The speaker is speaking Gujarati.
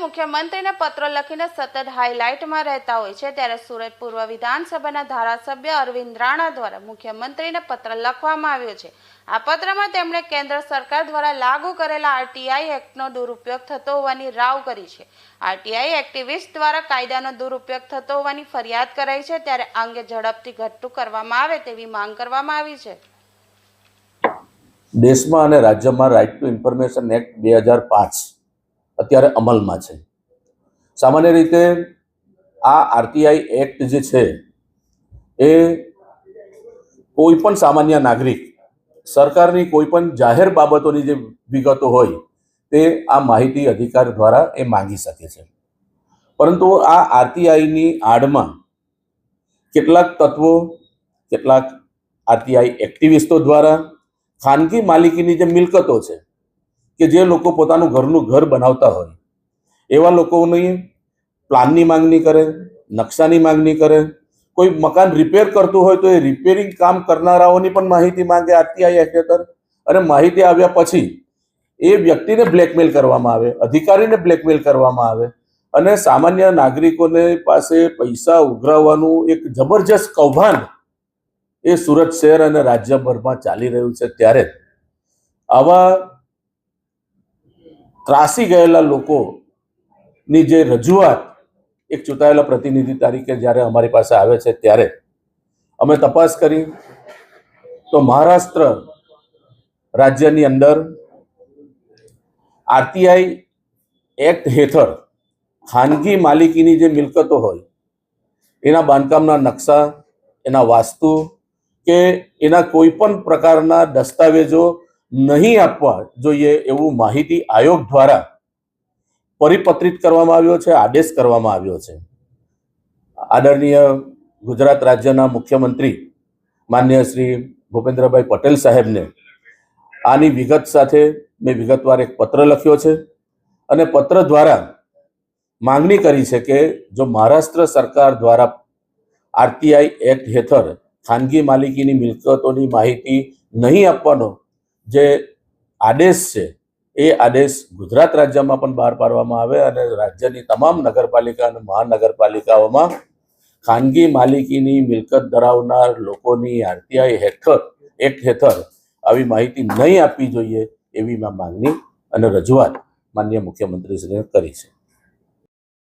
મુખ્યમંત્રીને પત્ર લખીને સતત હાઇલાઇટમાં રહેતા હોય છે, ત્યારે સુરત પૂર્વ વિધાનસભાના ધારાસભ્ય અરવિંદ રાણા દ્વારા મુખ્યમંત્રીને પત્ર લખવામાં આવ્યો છે. આ પત્રમાં તેમણે કેન્દ્ર સરકાર દ્વારા લાગુ કરેલા આરટીઆઈ એક્ટનો દુરુપયોગ થતો હોવાની રાવ કરી છે. આરટીઆઈ એક્ટિવિસ્ટ દ્વારા કાયદાનો દુરુપયોગ થતો હોવાની ફરિયાદ કરાઈ છે, ત્યારે અંગે ઝડપથી ઘટતું કરવામાં આવે તેવી માંગ કરવામાં આવી છે. દેશમાં અને રાજ્યમાં રાઇટ ટુ ઇન્ફોર્મેશન એક્ટ બે હજાર પાંચ અત્યારે અમલમાં છે. સામાન્ય રીતે આ આરટીઆઈ એક્ટ જે છે, એ કોઈ પણ સામાન્ય નાગરિક સરકારની કોઈ પણ જાહેર બાબતોની જે વિગતો હોય, તે આ માહિતી અધિકાર દ્વારા એ માંગી શકે છે. પરંતુ આ આરટીઆઈની આડમાં કેટલાક તત્વો, કેટલાક આરટીઆઈ એક્ટિવિસ્ટો દ્વારા ખાનગી માલિકીની જે મિલકતો છે કે જે લોકો પોતાનું ઘરનું ઘર બનાવતા હોય, એવા લોકોની પ્લાનની માંગણી કરે, નકશાની માંગણી કરે, કોઈ મકાન રિપેર કરતું હોય તો એ રિપેરિંગ કામ કરનારાઓની પણ માહિતી માંગે આરટીઆઈ હેઠળ અને માહિતી આવ્યા પછી એ વ્યક્તિને બ્લેકમેલ કરવામાં આવે, અધિકારીને બ્લેકમેલ કરવામાં આવે. અને સામાન્ય નાગરિકોને પાસે પૈસા ઉઘરાવવાનું એક જબરજસ્ત કૌભાંડ એ સુરત શહેર અને રાજ્યભરમાં ચાલી રહ્યું છે. ત્યારે આવા ત્રાસી ગયેલા લોકોની જે રજૂઆત એક ચૂંટાયેલા પ્રતિનિધિ તરીકે જ્યારે અમારી પાસે આવે છે ત્યારે અમે તપાસ કરી તો મહારાષ્ટ્ર રાજ્યની અંદર આરટીઆઈ એક્ટ હેઠળ ખાનગી માલિકીની જે મિલકતો હોય, એના બાંધકામના નકશા, એના વાસ્તુ કે એના કોઈ પણ પ્રકારના દસ્તાવેજો નહીં આપવા જોઈએ એવું માહિતી આયોગ દ્વારા પરિપત્રિત કરવામાં આવ્યો છે, આદેશ કરવામાં આવ્યો છે. આદરણીય ગુજરાત રાજ્યના મુખ્યમંત્રી માન્ય શ્રી ભૂપેન્દ્રભાઈ પટેલ સાહેબને આની વિગત સાથે મેં વિગતવાર એક પત્ર લખ્યો છે અને પત્ર દ્વારા માંગણી કરી છે કે જો મહારાષ્ટ્ર સરકાર દ્વારા આરટીઆઈ એક્ટ હેઠળ ખાનગી માલિકીની મિલકતોની માહિતી નહીં આપવાનો જે આદેશ છે, એ આદેશ ગુજરાત રાજ્યમાં પણ બહાર પાડવામાં આવે અને રાજ્યની તમામ નગરપાલિકા અને મહાનગરપાલિકાઓમાં ખાનગી માલિકીની મિલકત ધરાવનાર લોકોની આરટીઆઈ હેઠળ, એક્ટ હેઠળ આવી માહિતી નહીં આપવી જોઈએ એવી માંગણી અને રજૂઆત માન્ય મુખ્યમંત્રીશ્રીએ કરી છે.